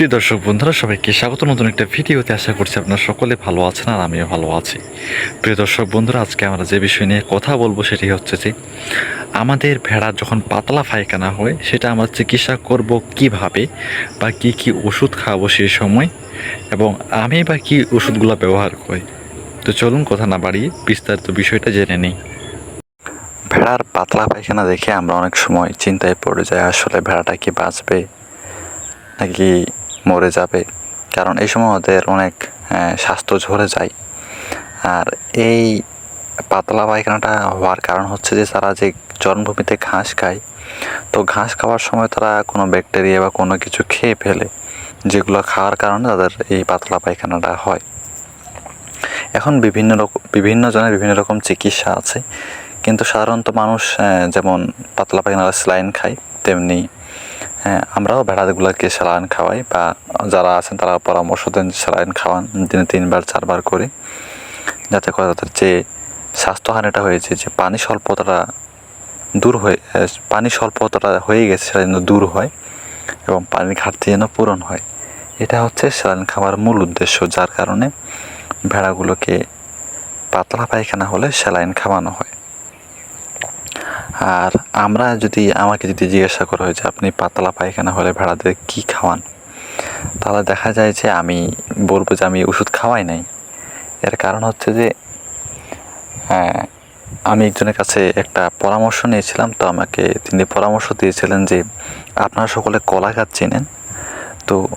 প্রিয় দর্শক বন্ধুরা, সবাইকে স্বাগত। নতুন একটা ভিডিওতে আশা করছি আপনারা সকলে ভালো আছেন আর আমিও ভালো আছি। প্রিয় দর্শক বন্ধুরা, আজকে আমরা যে বিষয় নিয়ে কথা বলব সেটি হচ্ছে যে, আমাদের ভেড়া যখন পাতলা পায়খানা হয়, সেটা আমরা চিকিৎসা করব কীভাবে বা কি কি ওষুধ খাওয়াবো সেই সময় এবং আমি বা কি ওষুধগুলো ব্যবহার করি। তো চলুন কথা না বাড়িয়ে বিস্তারিত বিষয়টা জেনে নিই। ভেড়ার পাতলা পায়খানা দেখে আমরা অনেক সময় চিন্তায় পড়ে যাই, আসলে ভেড়াটা কি বাঁচবে নাকি মরে যাবে। কারণ এই সময় ওদের অনেক স্বাস্থ্য ঝরে যায়। আর এই পাতলা পায়খানাটা হওয়ার কারণ হচ্ছে যে, তারা যে জন্মভূমিতে ঘাস খায়, তো ঘাস খাওয়ার সময় তারা কোনো ব্যাকটেরিয়া বা কোনো কিছু খেয়ে ফেলে, যেগুলো খাওয়ার কারণে তাদের এই পাতলা পায়খানাটা হয়। এখন বিভিন্ন রকম বিভিন্ন জনের বিভিন্ন রকম চিকিৎসা আছে। কিন্তু সাধারণত মানুষ যেমন পাতলা পায়খানার স্লাইন খায়, তেমনি হ্যাঁ আমরাও ভেড়াগুলোকে স্যালাইন খাওয়াই বা যারা আছেন তারা পরামর্শ দেন স্যালাইন খাওয়ান, দিনে তিনবার, চারবার করে। যাতে করে তাদের যে স্বাস্থ্যহানিটা হয়েছে, যে পানি স্বল্পতাটা দূর হয়ে পানি স্বল্পতাটা হয়ে গেছে, সেটা যেন দূর হয় এবং পানির ঘাটতি যেন পূরণ হয়। এটা হচ্ছে স্যালাইন খাওয়ার মূল উদ্দেশ্য, যার কারণে ভেড়াগুলোকে পাতলা পায়খানা হলে স্যালাইন খাওয়ানো হয়। আর আমরা যদি আমাকে যদি জিজ্ঞাসা করা হয় যে আপনি পাতলা পায়খানা হলে ভেড়াদের কী খাওয়ান? তাহলে দেখা যায় যে আমি বলব যে আমি ওষুধ খাওয়াই নাই। এর কারণ হচ্ছে যে হ্যাঁ আমি একজনের কাছে একটা পরামর্শ নিয়েছিলাম, তো আমাকে তিনি পরামর্শ দিয়েছিলেন যে, আপনারা সকলে কলা গাছ চেনেন? তো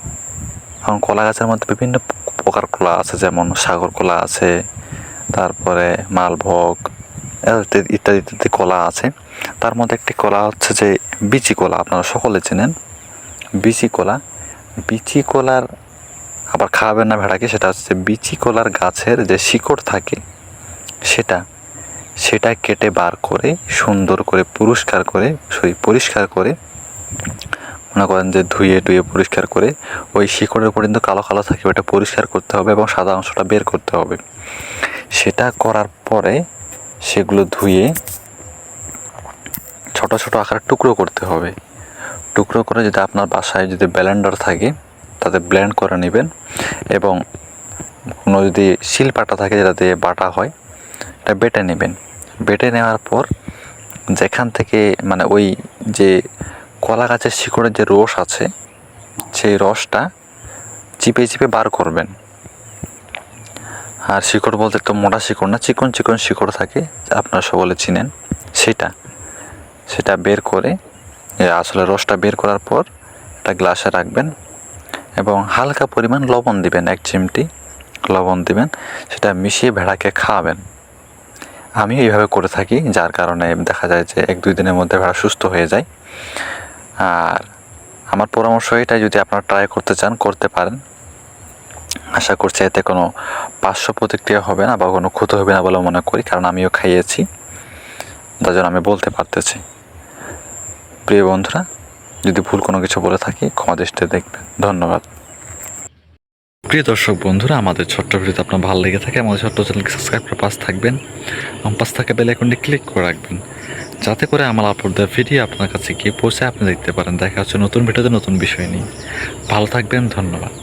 এখন কলা গাছের মধ্যে বিভিন্ন প্রকার কলা আছে, যেমন সাগর কলা আছে, তারপরে মালভোগ ইত্যাদি ইত্যাদি কলা আছে। তার মধ্যে একটি কলা হচ্ছে যে বিচি কলা, আপনারা সকলে চেনেন। বিচি কলা। বিচি কলার আবার খাওয়াবেন না ভেড়াকে, সেটা হচ্ছে বিচি কলার গাছের যে শিকড় থাকে, সেটা সেটা কেটে বার করে, সুন্দর করে পরিষ্কার করে, সরি, পরিষ্কার করে, মনে করেন যে ধুয়ে টুয়ে পরিষ্কার করে, ওই শিকড়ের উপর কিন্তু কালো কালো থাকে, ওটা পরিষ্কার করতে হবে এবং সাদা অংশটা বের করতে হবে। সেটা করার পরে সেগুলো ধুয়ে ছোট ছোট আকারে টুকরো করতে হবে। টুকরো করে যদি আপনার বাসায় যদি ব্লেন্ডার থাকে, তাতে ব্লেন্ড করে নেবেন এবং কোনো যদি শিল শিলপাটা থাকে দিয়ে বাটা হয়, এটা বেটে নেবেন। বেটে নেওয়ার পর যেখান থেকে মানে ওই যে কলা গাছের শিকড়ের যে রস আছে, সেই রসটা চিপে চিপে বার করবেন। আর শিকড় বলতে তো মোটা শিকড় না, চিকন চিকন শিকড় থাকে, আপনারা সকলে চিনেন। সেটা সেটা বের করে আসলে রসটা বের করার পর একটা গ্লাসে রাখবেন এবং হালকা পরিমাণ লবণ দিবেন, এক চিমটি লবণ দিবেন, সেটা মিশিয়ে ভেড়াকে খাওয়াবেন। আমি এইভাবে করে থাকি, যার কারণে দেখা যায় যে এক দুই দিনের মধ্যে ভেড়া সুস্থ হয়ে যায়। আর আমার পরামর্শ এটাই, যদি আপনারা ট্রাই করতে চান, করতে পারেন। আশা করছি এতে কোনো পার্শ্ব প্রতিক্রিয়া হবে না বা কোনো ক্ষতি হবে না বলে মনে করি, কারণ আমিও খাইয়েছি। তার জন্য আমি বলতে পারতেছি। প্রিয় বন্ধুরা, যদি ভুল কোনো কিছু বলে থাকি, ক্ষমা দৃষ্টিতে দেখবেন। ধন্যবাদ। প্রিয় দর্শক বন্ধুরা, আমাদের ছোট্ট ভিডিওতে আপনার ভালো লেগে থাকে, আমাদের ছোট্ট চ্যানেলকে সাবস্ক্রাইব করে পাশ থাকবেন এবং পাশ থাকা বেল আইকনটি ক্লিক করে রাখবেন, যাতে করে আমার দেওয়া ভিডিও আপনার কাছে গিয়ে পৌঁছে আপনি দেখতে পারেন। দেখা হচ্ছে নতুন ভিডিওতে নতুন বিষয় নিয়ে। ভালো থাকবেন, ধন্যবাদ।